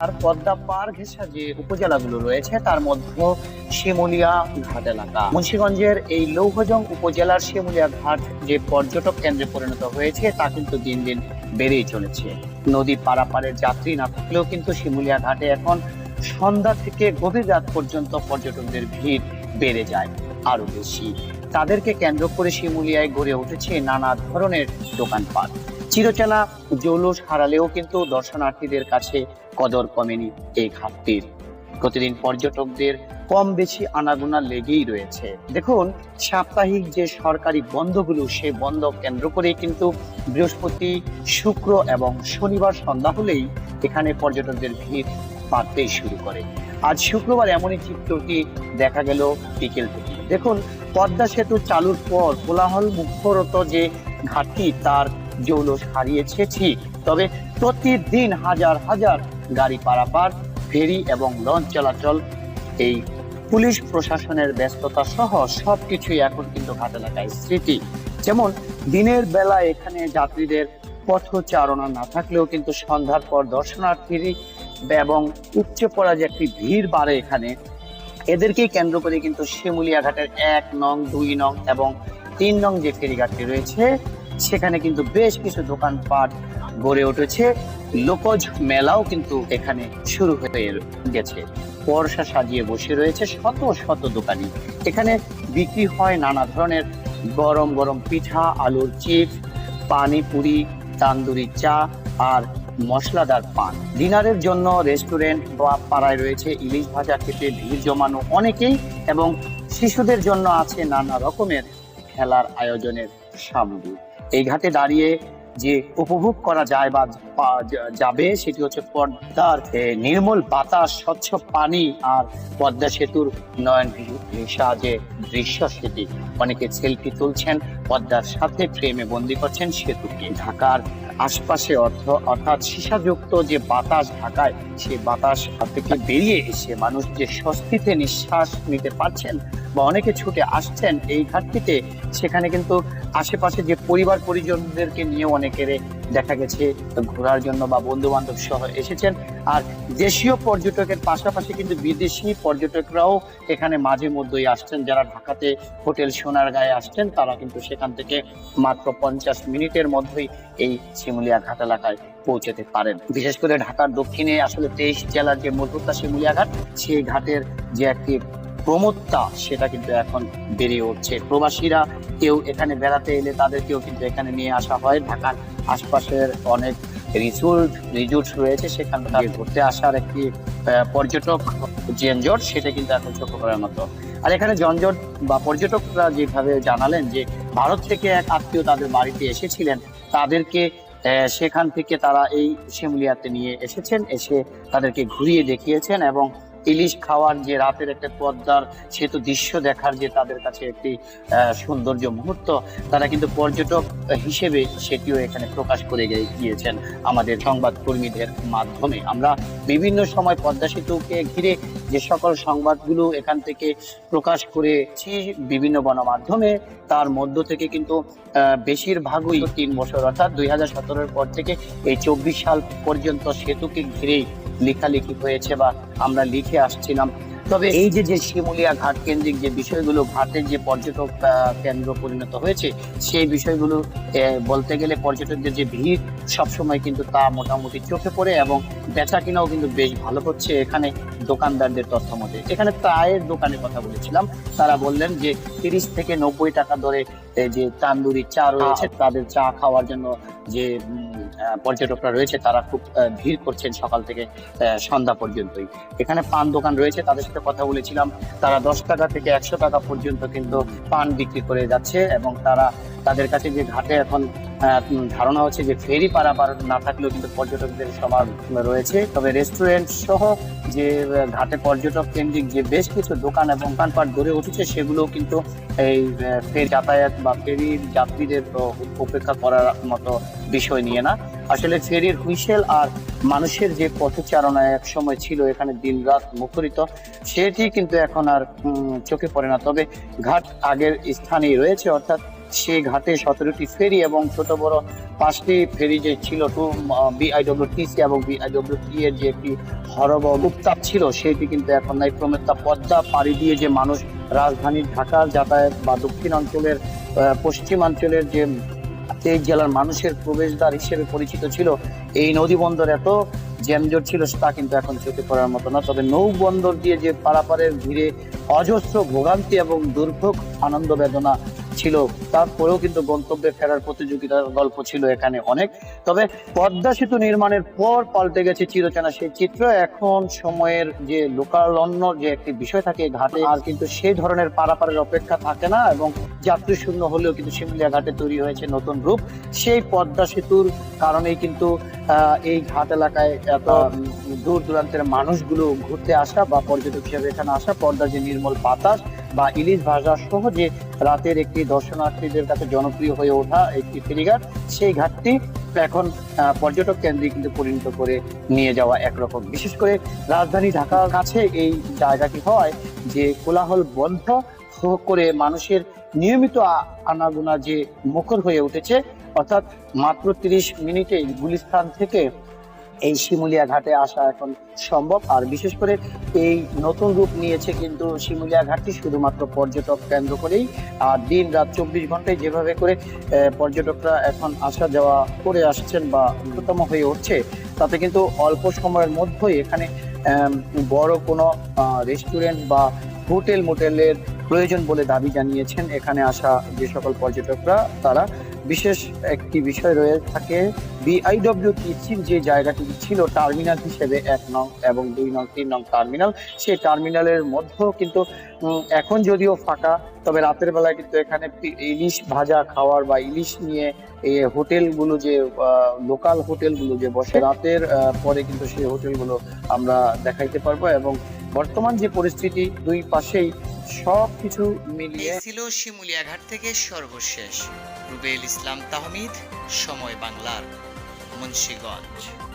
আর পদ্মা পার ঘেঁষা যে উপজেলাগুলো রয়েছে, তার মধ্যে শিমুলিয়া ঘাট এলাকা। মুন্সিগঞ্জের এই লৌহজং উপজেলার শিমুলিয়া ঘাট যে পর্যটক কেন্দ্রে পরিণত হয়েছে, তা কিন্তু দিন দিন বেড়েই চলেছে। নদী পারাপারের যাত্রী না থাকলেও কিন্তু শিমুলিয়া ঘাটে এখন সন্ধ্যা থেকে গভীর রাত পর্যন্ত পর্যটকদের ভিড় বেড়ে যায় আরও বেশি। তাদেরকে কেন্দ্র করে শিমুলিয়ায় গড়ে উঠেছে নানা ধরনের দোকানপাট। চিরচেনা জৌলুস হারালেও কিন্তু দর্শনার্থীদের কাছে কদর কমেনি এই ঘাটটির প্রতিদিন পর্যটকদের কম বেশি আনাগোনা লেগেই রয়েছে। দেখুন, সাপ্তাহিক যে সরকারি বন্ধগুলো, সে বন্ধ কেন্দ্র করে কিন্তু বৃহস্পতি, শুক্র এবং শনিবার সন্ধ্যা হলেই এখানে পর্যটকদের ভিড় বাড়তেই শুরু করে। আজ শুক্রবার এমনই চিত্রটি দেখা গেল বিকেল থেকে। দেখুন, পদ্মা সেতু চালুর পর কোলাহল মুখরত যে ঘাটটি তার জৌলস হারিয়েছে, ঠিক। তবে প্রতিদিন হাজার হাজার গাড়ি পারাপার, ফেরি এবং লঞ্চ চলাচল, এই পুলিশ প্রশাসনের ব্যস্ততা সহ সবকিছুই এখন কিন্তু ঘাট এলাকায় স্মৃতি। যেমন, দিনের বেলা এখানে যাত্রীদের পথচারণা না থাকলেও কিন্তু সন্ধ্যার পর দর্শনার্থী এবং উপচে পড়া যে একটি ভিড় বাড়ে এখানে, এদেরকেই কেন্দ্র করে কিন্তু শিমুলিয়া ঘাটের এক নং, দুই নং এবং তিন নং যে ফেরিঘাটটি রয়েছে সেখানে কিন্তু বেশ কিছু দোকানপাট গড়ে উঠেছে। লোকজ মেলাও কিন্তু এখানে শুরু হয়ে গেছে। বর্ষা সাজিয়ে বসে রয়েছে শত শত দোকানি। এখানে বিক্রি হয় নানা ধরনের গরম গরম পিঠা, আলুর চিপস পানিপুরি, তান্দুরি চা আর মশলাদার পান। ডিনারের জন্য রেস্টুরেন্ট বা পাড়ায় রয়েছে ইলিশ ভাজা খেতে ভিড় জমানো অনেকেই এবং শিশুদের জন্য আছে নানা রকমের খেলার আয়োজনের সামগ্রী। এই ঘাটে দাঁড়িয়ে যে উপভোগ করা যায় বা যাবে, সেটি হচ্ছে পদ্মার নির্মল বাতাস, স্বচ্ছ পানি আর পদ্মা সেতুর নয়ন ভিসা যে দৃশ্য সেটি। অনেকে সেলফি তুলছেন, পদ্মার সাথে ফ্রেমে বন্দি করছেন সেতুকে। ঢাকার আশপাশে অর্থ, অর্থাৎ সীসাযুক্ত যে বাতাস ঢাকায় সেই বাতাস থেকে বেরিয়ে এসে মানুষ যে স্বস্তিতে নিঃশ্বাস নিতে পারছেন বা অনেকে ছুটে আসছেন এই ঘাটটিতে, সেখানে কিন্তু আশেপাশে যে পরিবার পরিজনদেরকে নিয়ে অনেকের দেখা গেছে ঘোরার জন্য বা বন্ধু বান্ধব সহ এসেছেন। আর দেশীয় পর্যটকের পাশাপাশি কিন্তু বিদেশি পর্যটকরাও এখানে মাঝে মধ্যেই আসছেন। যারা ঢাকাতে হোটেল সোনার গায়ে আসছেন, তারা কিন্তু সেখান থেকে মাত্র পঞ্চাশ মিনিটের মধ্যেই এই শিমুলিয়া ঘাট এলাকায় পৌঁছতে পারেন। বিশেষ করে ঢাকার দক্ষিণে আসলে তেইশ জেলার যে মধুতা শিমুলিয়া ঘাট, সেই ঘাটের যে একটি প্রমোদটা সেটা কিন্তু এখন বেড়ে উঠছে। প্রবাসীরা কেউ এখানে বেড়াতে এলে তাদেরকেও কিন্তু এখানে নিয়ে আসা হয়। ঢাকার আশপাশের অনেক রিসোর্ট রিজোর্ট রয়েছে সেখান থেকে ঘুরতে আসার একটি পর্যটক যানজট সেটা কিন্তু এখন চোখে পড়ার মতো। আর এখানে যানজট বা পর্যটকরা যেভাবে জানালেন যে ভারত থেকে এক আত্মীয় তাদের বাড়িতে এসেছিলেন তাদেরকে সেখান থেকে তারা এই শিমুলিয়াতে নিয়ে এসেছেন এসে তাদেরকে ঘুরিয়ে দেখিয়েছেন এবং ইলিশ খাওয়ার যে রাতের একটা পদ্মার সেতু দৃশ্য দেখার যে তাদের কাছে একটি সৌন্দর্য মুহূর্ত, তারা কিন্তু পর্যটক হিসেবে সেটিও এখানে প্রকাশ করে গিয়েছেন আমাদের সংবাদ কর্মীদের মাধ্যমে। আমরা বিভিন্ন সময় পদ্মা সেতুকে ঘিরে যে সকল সংবাদগুলো এখান থেকে প্রকাশ করেছি বিভিন্ন গণমাধ্যমে, তার মধ্য থেকে কিন্তু বেশিরভাগই তিন বছর, অর্থাৎ দুই হাজার পর থেকে এই চব্বিশ সাল পর্যন্ত সেতুকে ঘিরেই লেখালেখি হয়েছে বা আমরা লিখে আসছিলাম। তবে এই যে যে শিমুলিয়া ঘাট কেন্দ্রিক যে বিষয়গুলো, ঘাটের যে পর্যটক কেন্দ্র পরিণত হয়েছে, সেই বিষয়গুলো বলতে গেলে পর্যটকদের যে ভিড় সবসময় কিন্তু তা মোটামুটি চোখে পড়ে এবং বেচা কিনাও কিন্তু বেশ ভালো হচ্ছে এখানে দোকানদারদের তথ্য মতে এখানে চায়ের দোকানের কথা বলেছিলাম। তারা বললেন যে তিরিশ থেকে নব্বই টাকা ধরে যে তান্দুরি চা রয়েছে তাদের চা খাওয়ার জন্য যে পর্যটকরা রয়েছে তারা খুব ভিড় করছেন সকাল থেকে সন্ধ্যা পর্যন্তই। এখানে পান দোকান রয়েছে তাদের সাথে কথা বলেছিলাম। তারা দশ টাকা থেকে একশো টাকা পর্যন্ত কিন্তু পান বিক্রি করে যাচ্ছে এবং তারা তাদের কাছে যে ঘাটে এখন ধারণা হচ্ছে যে ফেরি পারাপার না থাকলেও কিন্তু পর্যটকদের সবার রয়েছে। তবে রেস্টুরেন্ট সহ যে ঘাটে পর্যটক কেন্দ্রিক যে বেশ কিছু দোকান এবং দোকানপাট গড়ে উঠেছে সেগুলো কিন্তু এই ফের যাতায়াত বা ফেরির যাত্রীদের উপেক্ষা করার মতো বিষয় নিয়ে না। আসলে ফেরির হুইসেল আর মানুষের যে পথচারণা এক সময় ছিল এখানে দিনরাত মুখরিত, সেটি কিন্তু এখন আর চোখে পড়ে না। তবে ঘাট আগের স্থানেই রয়েছে, অর্থাৎ সেই ঘাটে সতেরোটি ফেরি এবং ছোট বড় পাঁচটি ফেরি যে ছিল টু বিআইডব্লিউটিসি এবং বিআইডব্লিউটি এর যে একটি হরব উত্তাপ ছিল, সেটি কিন্তু এখন নাই। ক্রমে তা পদ্মা পাড়ি দিয়ে যে মানুষ রাজধানী ঢাকার যাতায়াত বা দক্ষিণ অঞ্চলের পশ্চিমাঞ্চলের যে তেইশ জেলার মানুষের প্রবেশদ্বার হিসেবে পরিচিত ছিল, এই নদী বন্দর এত জ্যামজট ছিল তা কিন্তু এখন চোখে পড়ার মতো না। তবে নৌ বন্দর দিয়ে যে পারাপারের ভিড়ে অজস্র ভোগান্তি এবং দুর্ভোগ, আনন্দ বেদনা ছিল, তারপরেও কিন্তু গন্তব্যে ফেরার প্রতিযোগিতার গল্প ছিল এখানে অনেক। তবে পদ্মা সেতু নির্মাণের পর পাল্টে গেছে চিরচেনা সেই চিত্র। এখন সময়ের যে লোকালন্য যে একটি বিষয় থাকে ঘাটে, আর কিন্তু সেই ধরনের পারাপারের অপেক্ষা থাকে না এবং যাত্রী শূন্য হলেও কিন্তু শিমুলিয়া ঘাটে তৈরি হয়েছে নতুন রূপ। সেই পদ্মা সেতুর কারণেই কিন্তু এই ঘাট এলাকায় এত দূর দূরান্তের মানুষগুলো ঘুরতে আসা বা পর্যটক হিসেবে এখানে আসা, পদ্মার যে নির্মল বাতাস বা ইলিশ ভাজা সহ যে রাতের একটি দর্শনার্থীদের কাছে জনপ্রিয় হয়ে ওঠা একটি ফেরিঘাট, সেই ঘাটটি এখন পর্যটক কেন্দ্রে কিন্তু পরিণত করে নিয়ে যাওয়া একরকম। বিশেষ করে রাজধানী ঢাকার কাছে এই জায়গাটি হয় যে কোলাহল বন্ধ করে মানুষের নিয়মিত আনাগোনা যে মুখর হয়ে উঠেছে, অর্থাৎ মাত্র তিরিশ মিনিটে গুলিস্থান থেকে এই শিমুলিয়া ঘাটে আসা এখন সম্ভব। আর বিশেষ করে এই নতুন রূপ নিয়েছে কিন্তু শিমুলিয়া ঘাটটি শুধুমাত্র পর্যটক কেন্দ্র করেই। আর দিন রাত চব্বিশ ঘন্টায় যেভাবে করে পর্যটকরা এখন আসা যাওয়া করে আসছেন বা দ্রুততম হয়ে উঠছে, তাতে কিন্তু অল্প সময়ের মধ্যেই এখানে বড় কোনো রেস্টুরেন্ট বা হোটেল মোটেলের প্রয়োজন বলে দাবি জানিয়েছেন এখানে আসা যে সকল পর্যটকরা, তারা। বিশেষ একটি বিষয় রয়ে থাকে বিআইডব্লিউ বিআইডব্লিউটিসির যে জায়গাটি ছিল টার্মিনাল হিসেবে এক নং এবং দুই নং, তিন নং টার্মিনাল, সেই টার্মিনালের মধ্যেও কিন্তু এখন যদিও ফাঁকা, তবে রাতের বেলায় কিন্তু এখানে ইলিশ ভাজা খাওয়ার বা ইলিশ নিয়ে এই হোটেলগুলো যে লোকাল হোটেলগুলো যে বসে, রাতের পরে কিন্তু সেই হোটেলগুলো আমরা দেখাইতে পারব এবং বর্তমান যে পরিস্থিতি, দুই পাশেই সব কিছু মিলিয়ে ছিল শিমুলিয়াঘাট থেকে সর্বশেষ। রুবেল ইসলাম তাহমিদ সময় বাংলার মুন্সিগঞ্জ।